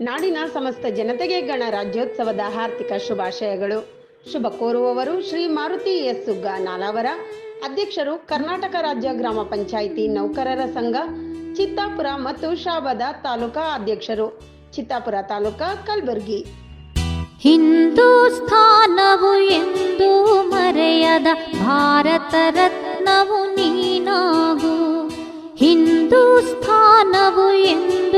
ನಾಡಿನ ಸಮಸ್ತ ಜನತೆಗೆ ಗಣರಾಜ್ಯೋತ್ಸವದ ಹಾರ್ದಿಕ ಶುಭಾಶಯಗಳು. ಶುಭ ಕೋರುವವರು ಶ್ರೀ ಮಾರುತಿ ಎಸ್ ಸುಗ್ಗ ನಾಲಾವರ ಅಧ್ಯಕ್ಷರು ಕರ್ನಾಟಕ ರಾಜ್ಯ ಗ್ರಾಮ ಪಂಚಾಯಿತಿ ನೌಕರರ ಸಂಘ, ಚಿತ್ತಾಪುರ ಮತ್ತು ಶಾಬದ ತಾಲೂಕಾ ಅಧ್ಯಕ್ಷರು. ಚಿತ್ತಾಪುರ ತಾಲೂಕಾ ಕಲಬುರಗಿ. ಹಿಂದೂಸ್ಥಾನವು ಎಂದು ಮರೆಯದ ಭಾರತ ರತ್ನವು ನೀನಾಗು. ಹಿಂದೂಸ್ಥಾನವು ಎಂದು